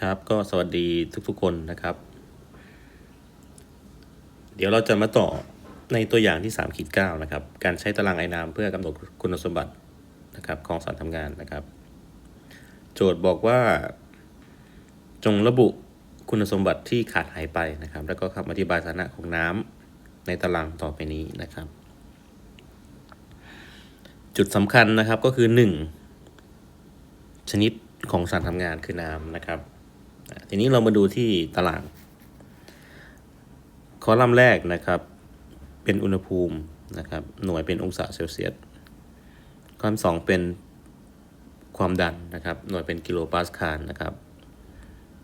ครับก็สวัสดีทุกๆคนนะครับ เดี๋ยวเราจะมาต่อในตัวอย่างที่3ขีด9นะครับ การใช้ตารางไอ้น้ำเพื่อกำหนดคุณสมบัตินะครับของสารทำงานนะครับ โจทย์บอกว่า จงระบุคุณสมบัติที่ขาดหายไปนะครับ แล้วก็คำอธิบายสถานะของน้ำในตารางต่อไปนี้นะครับ จุดสำคัญนะครับก็คือ 1 ชนิดของสารทำงานคือน้ำนะครับ ทีนี้เรามาดูที่ตาราง คอลัมน์แรกนะครับ เป็นอุณหภูมินะครับ หน่วยเป็นองศาเซลเซียสคอลัมน์สองเป็นความดันนะครับ หน่วยเป็นกิโลปาสคาลนะครับ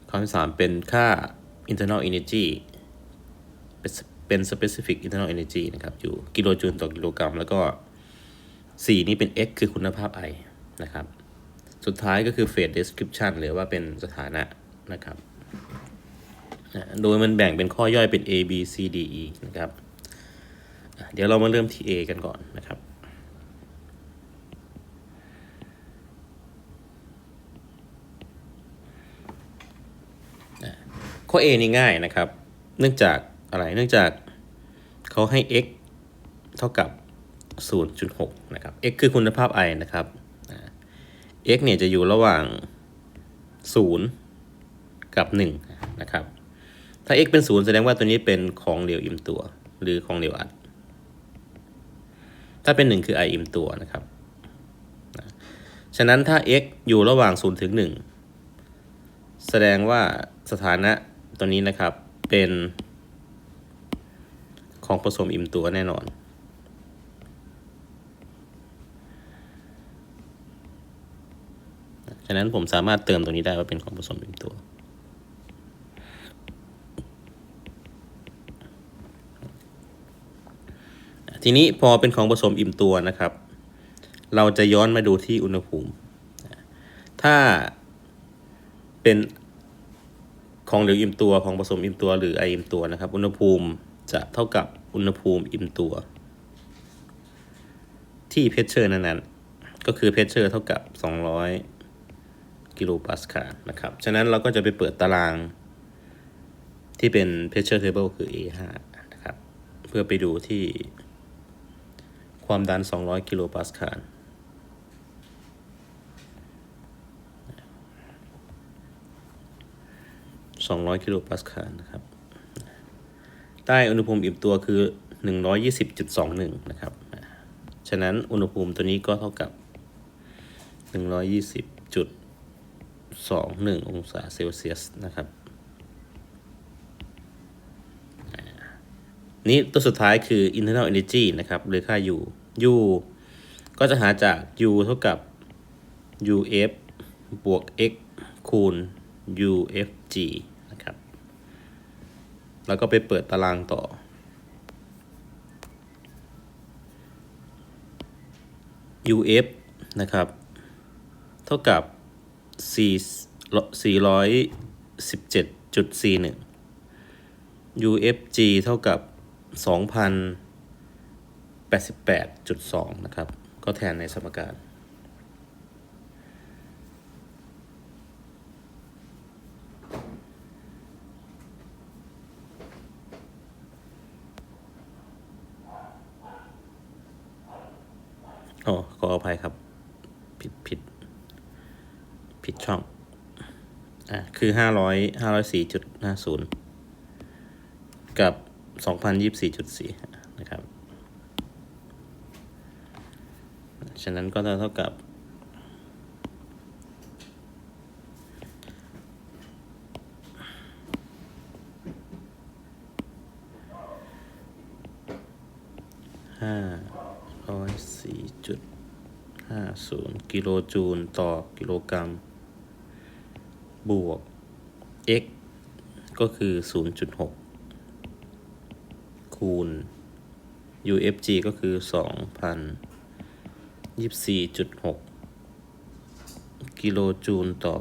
คอลัมน์สามเป็นค่า internal energy เป็น specific internal energy นะครับ อยู่กิโลจูลต่อกิโลกรัม แล้วก็ 4 นี้เป็น x คือคุณภาพไอนะครับ สุดท้ายก็คือ phase description หรือว่าเป็นสถานะ นะครับอะโดยมันแบ่งเป็นข้อย่อยเป็น A B C D E นะครับ เดี๋ยวเรามาเริ่มที่ A กันก่อนนะครับ ข้อ A นี่ง่ายนะครับ เนื่องจากอะไร เนื่องจากเขาให้ x เท่ากับ 0.6 นะครับ x คือคุณภาพ i นะครับ x เนี่ยจะอยู่ระหว่าง 0 กับ1นะครับถ้า x เป็น 0 แสดงว่าตัวนี้เป็นของเหลวอิ่มตัว หรือของเหลวอัด ถ้าเป็น 1 คือ i อิ่มตัวนะครับฉะนั้นถ้า x อยู่ระหว่าง 0 ถึง 1 แสดงว่าสถานะตัวนี้นะครับเป็นของผสมอิ่มตัวแน่นอนฉะนั้นผมสามารถเติมตรงนี้ได้ว่าเป็นของผสมอิ่มตัว ทีนี้พอเป็นของผสมอิ่มตัวนะครับ เราจะย้อนมาดูที่อุณหภูมิ ถ้าเป็นของเหลวอิ่มตัวของผสมอิ่มตัวหรือไออิ่มตัวนะครับ อุณหภูมิจะเท่ากับอุณหภูมิอิ่มตัว ที่เพชเชอร์นั้นๆ ก็คือเพชเชอร์เท่ากับ 200 กิโลปาสคาลนะครับ ฉะนั้นเราก็จะไปเปิดตารางที่เป็น pressure table คือ A5 นะครับ เพื่อไปดูที่ ความดัน 200 กิโลปาสคาล200กิโลปาสคาลนะครับ ใต้อุณหภูมิอิ่มตัวคือ 120.21 นะครับ ฉะนั้นอุณหภูมิตัวนี้ก็เท่ากับ 120.21องศาเซลเซียสนะครับ นี่ตัวสุดท้ายคือ internal energy นะครับหรือค่า U U ก็จะหาจาก U เท่ากับ UF บวก X คูณ UFG นะครับ แล้วก็ไปเปิดตารางต่อ UF นะครับ เท่ากับ 4 417.41 UFG เท่ากับ 2,088.2 นะครับ ก็แทนในสมการ อ๋อ ขออภัยครับ ผิดผิด ผิดช่อง อะ คือห้าร้อยห้าร้อยสี่จุดห้าศูนย์กับ สองพันยี่สิบสี่จุดสี่นะครับ ฉะนั้นก็เท่ากับ ห้าร้อยสี่จุดห้าศูนย์กิโลจูลต่อกิโลกรัม บวก x ก็คือ 0.6 คูณ UFG ก็คือ 2,024.6 กิโลจูลต่อ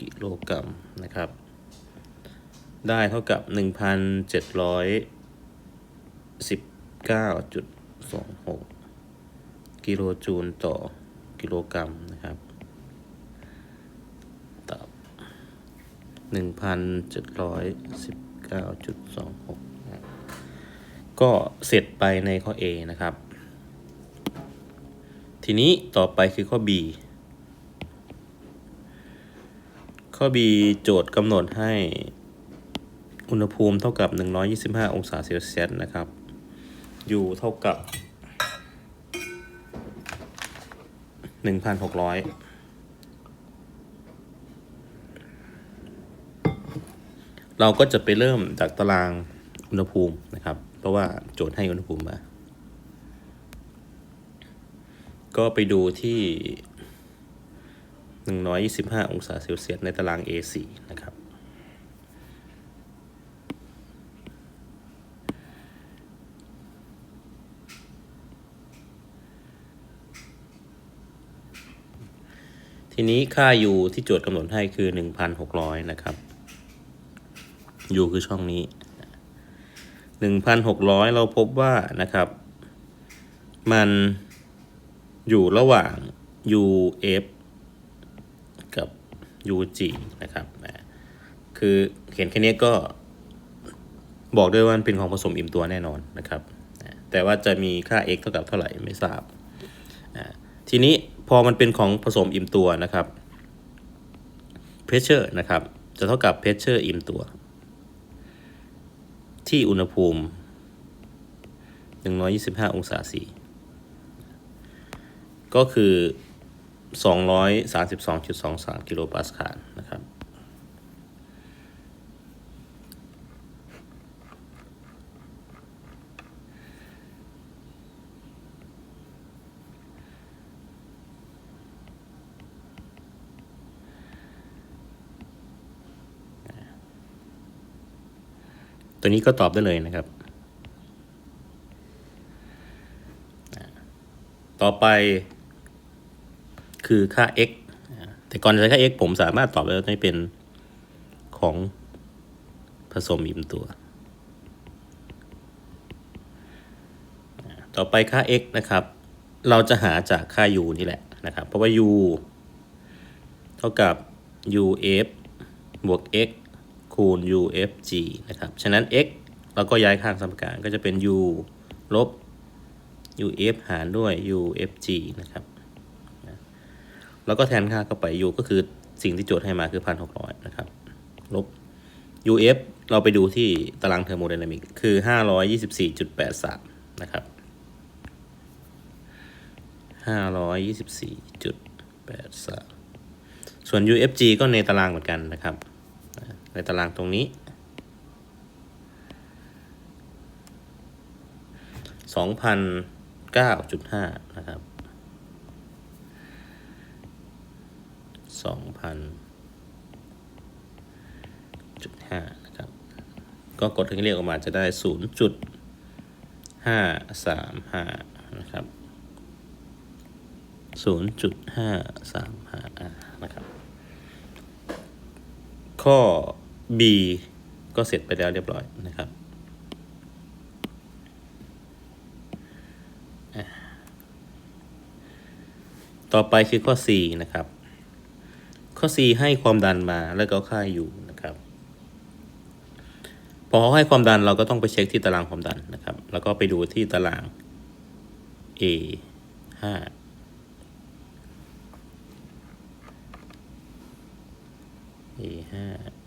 กิโลกรัมนะครับ ได้เท่ากับ 1,719.26 กิโลจูลต่อกิโลกรัมนะครับตับ1,719.26 ก็เสร็จไปในข้อ A นะครับ ทีนี้ต่อไปคือข้อ B ข้อ B โจทย์กำหนดให้อุณหภูมิเท่ากับ 125 องศาเซลเซียสนะครับอยู่เท่ากับ 1,600เราก็จะไปเริ่มจากตารางอุณหภูมินะครับ เพราะว่าโจทย์ให้อุณหภูมิมา ก็ไปดูที่ 125 องศาเซลเซียสในตาราง A4 นะครับ ทีนี้ค่า u ที่โจทย์กำหนดให้คือ 1,600 นะครับ u คือช่องนี้ 1,600 เราพบว่านะครับ มันอยู่ระหว่าง uf กับ ug นะครับคือเขียนแค่นี้ก็บอกด้วยว่ามันเป็นของผสมอิ่มตัวแน่นอนนะครับ แต่ว่าจะมีค่า x เท่ากับเท่าไหร่ไม่ทราบ ทีนี้พอมันเป็นของผสมอิ่มตัวนะครับ pressure นะครับ จะเท่ากับ pressure อิ่มตัว ที่อุณหภูมิ 125 องศาซีก็คือ 232.23 กิโลปาสคาลนะครับ ตัวนี้ก็ตอบได้เลยนะครับ ต่อไปคือค่า x แต่ก่อนจะใช้ค่า x ผมสามารถตอบได้ว่าเป็นของผสมอิ่มตัว ต่อไปค่า x นะครับ เราจะหาจากค่า u นี่แหละนะครับ เพราะว่า u เท่ากับ uf บวก x คูณ ufg นะครับ ฉะนั้น x เราก็ย้ายข้างสมการก็จะเป็น u ลบ uf หารด้วย ufg นะครับ แล้วก็แทนค่าเข้าไป u ก็คือสิ่งที่โจทย์ให้มาคือ 1,600 นะครับ ลบ uf เราไปดูที่ตารางเทอร์โมไดนามิกคือ 524.83 นะครับ 524.83 ส่วน ufg ก็ในตารางเหมือนกันนะครับ ในตารางตรงนี้สองพันเก้าจุดห้านะครับสองพันจุดห้านะครับ ก็กดถึงเรียกออกมาจะได้ศูนย์จุดห้าสามห้านะครับศูนย์จุดห้าสามห้านะครับ ข้อ B ก็เสร็จไปแล้วเรียบร้อยนะครับต่อไปคือข้อ C นะครับ ข้อ C ให้ความดันมาแล้วก็ค่าอยู่นะครับ พอเขาให้ความดันเราก็ต้องไปเช็คที่ตารางความดันนะครับ แล้วก็ไปดูที่ตาราง A 5 A 5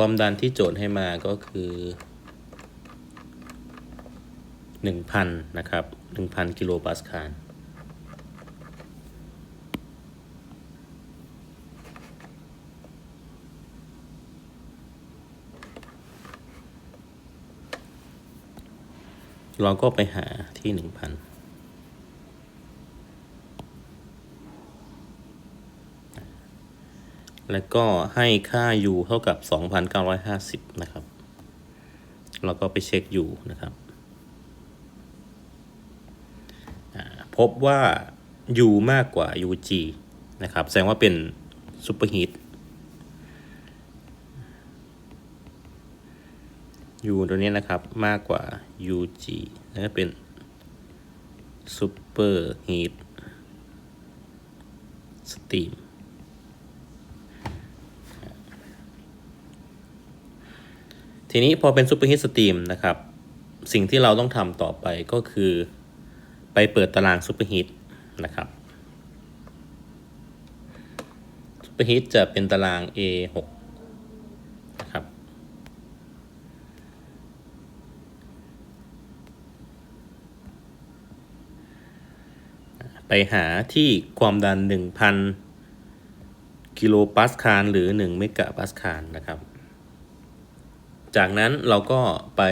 ความดันที่โจทย์ให้มาก็คือ 1,000 นะครับ 1,000 กิโลปาสคาลเราก็ไปหาที่ 1,000 แล้วก็ให้ค่า u เท่ากับ 2,950 นะครับเราก็ไปเช็ค u นะครับ พบว่า u มากกว่า ug นะครับ แสดงว่าเป็นซูเปอร์ฮีท u ตัวนี้นะครับมากกว่า ug นั่นก็เป็นซูเปอร์ฮีทสตรีม ทีนี้พอเป็นซูเปอร์ฮีทสตรีมนะครับ สิ่งที่เราต้องทำต่อไปก็คือ ไปเปิดตารางซูเปอร์ฮีทนะครับซูเปอร์ฮีทจะเป็นตาราง A6 นะครับ ไปหาที่ความดัน 1,000 กิโลปาสคาลหรือ 1 เมกะปาสคาลนะครับ จากนั้นเราก็ไป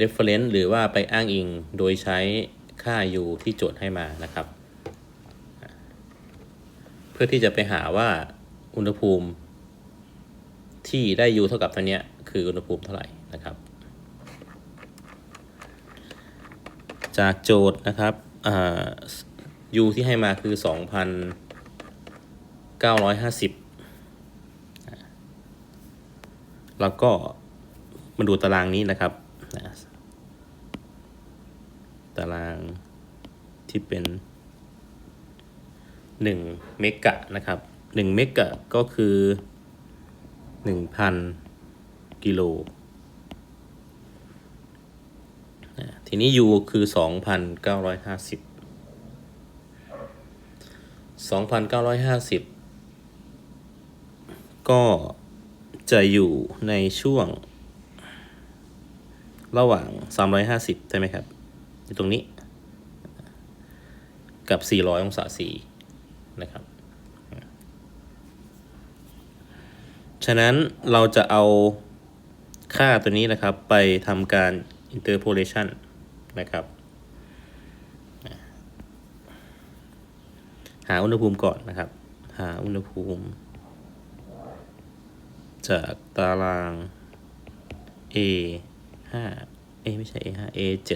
reference หรือว่าไปอ้างอิงโดยใช้ค่า u ที่โจทย์ให้มานะครับ เพื่อที่จะไปหาว่าอุณหภูมิ ที่ได้ u เท่ากับตัวเนี้ยคืออุณหภูมิเท่าไหร่นะครับ จากโจทย์นะครับ u ที่ให้มาคือ 2,950 แล้วก็มาดูตารางนี้นะครับ ตารางที่เป็น1เมกะนะครับ1เมกะก็คือ 1,000 กิโล ทีนี้ u คือ 2,950 2,950 ก็ จะอยู่ในช่วง ระหว่าง 350 ใช่ไหมครับ อยู่ตรงนี้ กับ 400 องศาสีนะครับ ฉะนั้นเราจะเอาค่าตัวนี้นะครับ ไปทำการ interpolation นะครับ หาอุณหภูมิก่อนนะครับ หาอุณหภูมิ จากตาราง A 5 A ไม่ใช่ A 5 A 7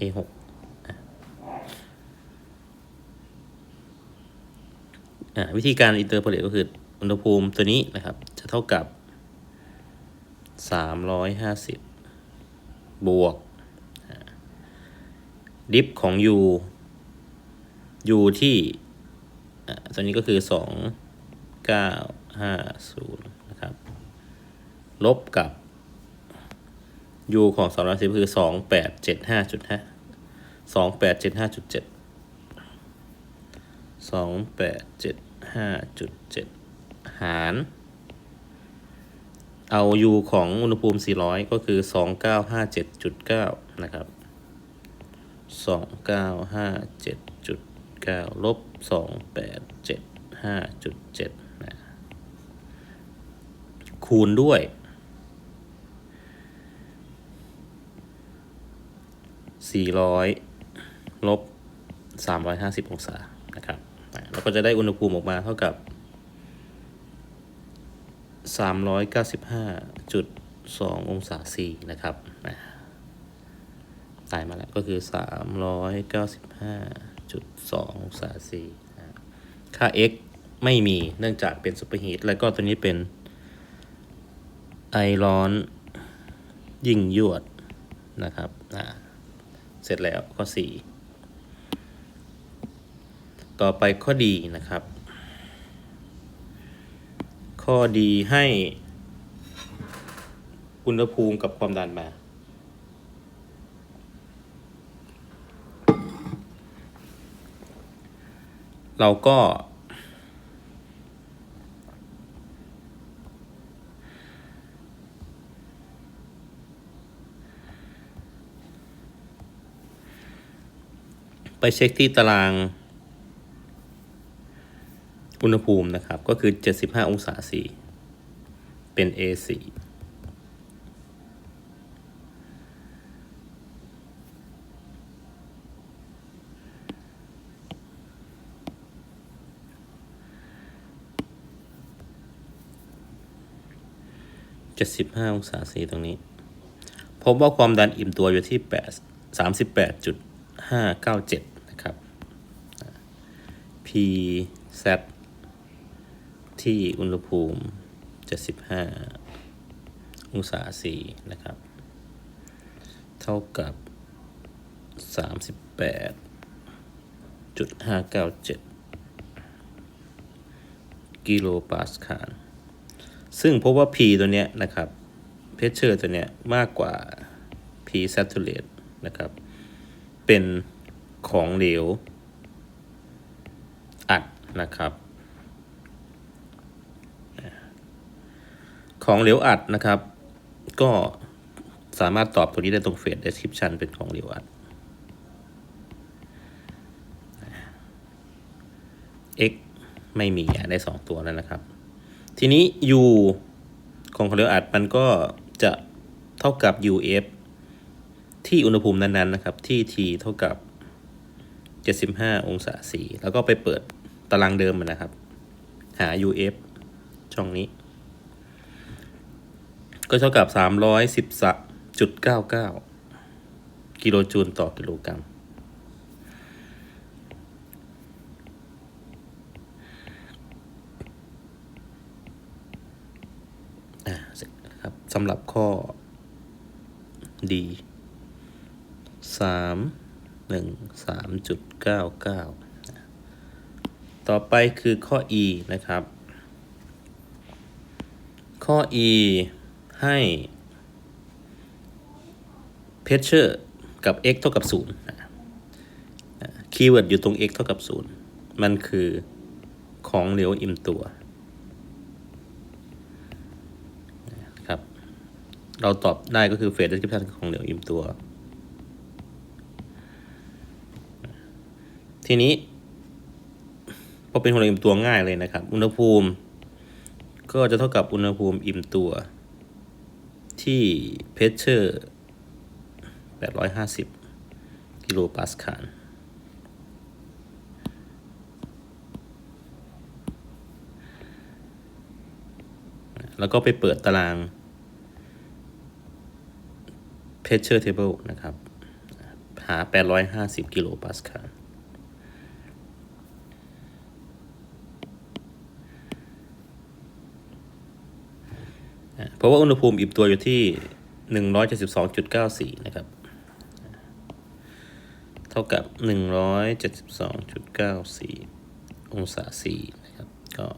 A 6อ่าวิธีการ interpolate ก็คืออุณหภูมิตัวนี้นะครับ จะเท่ากับ 350 บวก ดิฟของ u u ที่ตัวนี้ก็คือ 2950 ลบกับ u ของ210คือ2875.5 2875.7 2875.7หาร เอา u ของอุณหภูมิ400ก็คือ2957.9นะครับ2957.9ลบ2875.7นะคูณด้วย 400 ลบ 350 องศานะครับเราก็จะได้อุณหภูมิออกมาเท่ากับ 395.2 องศา C นะครับตายมาแล้วก็คือ 395.2 องศา C ค่า x ไม่มีเนื่องจากเป็นซูเปอร์ฮีทแล้วก็ตัวนี้เป็นไอร้อนยิ่งยวดนะครับเส ร็จแล้วข้อ 4 ต่อไปข้อดีนะครับ ข้อดีให้อุณหภูมิกับความดันมา เราก็ ไปเช็คที่ตาราง อุณหภูมินะครับ ก็คือ 75 องศา C เป็น A4 75 องศา C ตรงนี้ พบว่าความดันอิ่มตัวอยู่ที่8 597 นะครับ P Z ที่อุณหภูมิ 75 องศา C นะครับ เท่ากับ 38.597 กิโลปาสคาล ซึ่งพบว่า P ตัวเนี้ยนะครับ เพชเชอร์ตัวเนี้ยมากกว่า P saturate นะครับ เป็นของเหลว อัดนะครับ ของเหลวอัดนะครับ ก็สามารถตอบตัวนี้ได้ตรงเฟส description เป็นของเหลวอัด x ไม่มีได้สองตัวแล้วนะครับ ทีนี้ u ของของเหลวอัดมันก็จะเท่ากับ uf ที่อุณหภูมินั้นๆนะครับ ที่ t เท่ากับ 75 องศาสีแล้วก็ไปเปิดตารางเดิมมันนะครับ หา uf ช่องนี้ ก็เท่ากับ 313.99 กิโลจูลต่อกิโลกรัมสร็จนะครับสำหรับข้อ D สามหนึ่งสามจุดเก้าเก้าต่อไปคือข้อ E นะครับ ข้อ E ให้ pressure กับ x เท่ากับ0คีย์เวิร์ดอยู่ตรง x เท่ากับ0มันคือของเหลวอิ่มตัวครับ เราตอบได้ก็คือเฟส description ของเหลวอิ่มตัว ทีนี้พอเป็นของเหลวอิ่มตัวง่ายเลยนะครับ อุณหภูมิ ก็จะเท่ากับอุณหภูมิอิ่มตัวที่เพชเชอร์850 กิโลปาสคาลแล้วก็ไปเปิดตาราง pressure table นะครับ หา 850 กิโลปาสคาล เพราะว่าอุณหภูมิอิ่มตัวอยู่ที่หนึ่งร้อยเจ็ดสิบสองจุดเก้าสี่นะครับ เท่ากับหนึ่งร้อยเจ็ดสิบสองจุดเก้าสี่องศาสี่นะครับ ก็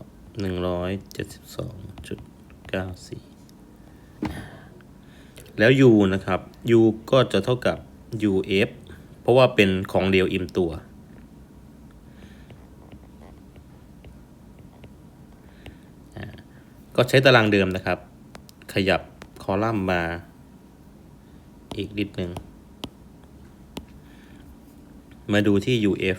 หนึ่งร้อยเจ็ดสิบสองจุดเก้าสี่แล้ว u นะครับ u ก็จะเท่ากับ uf เพราะว่าเป็นของเดียวอิ่มตัว ก็ใช้ตารางเดิมนะครับ ขยับคอลัมน์มา อีกนิดหนึ่ง มาดูที่ UF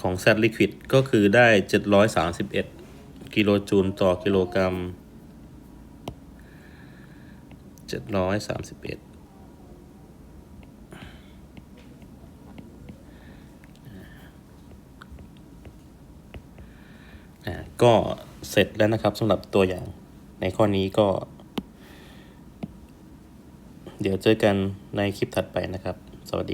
ของ Z Liquid ก็คือได้ 731 กิโลจูลต่อกิโลกรัม 731อ่าก็ เสร็จแล้วนะครับสำหรับตัวอย่างในข้อนี้ก็ เดี๋ยวเจอกันในคลิปถัดไปนะครับ สวัสดี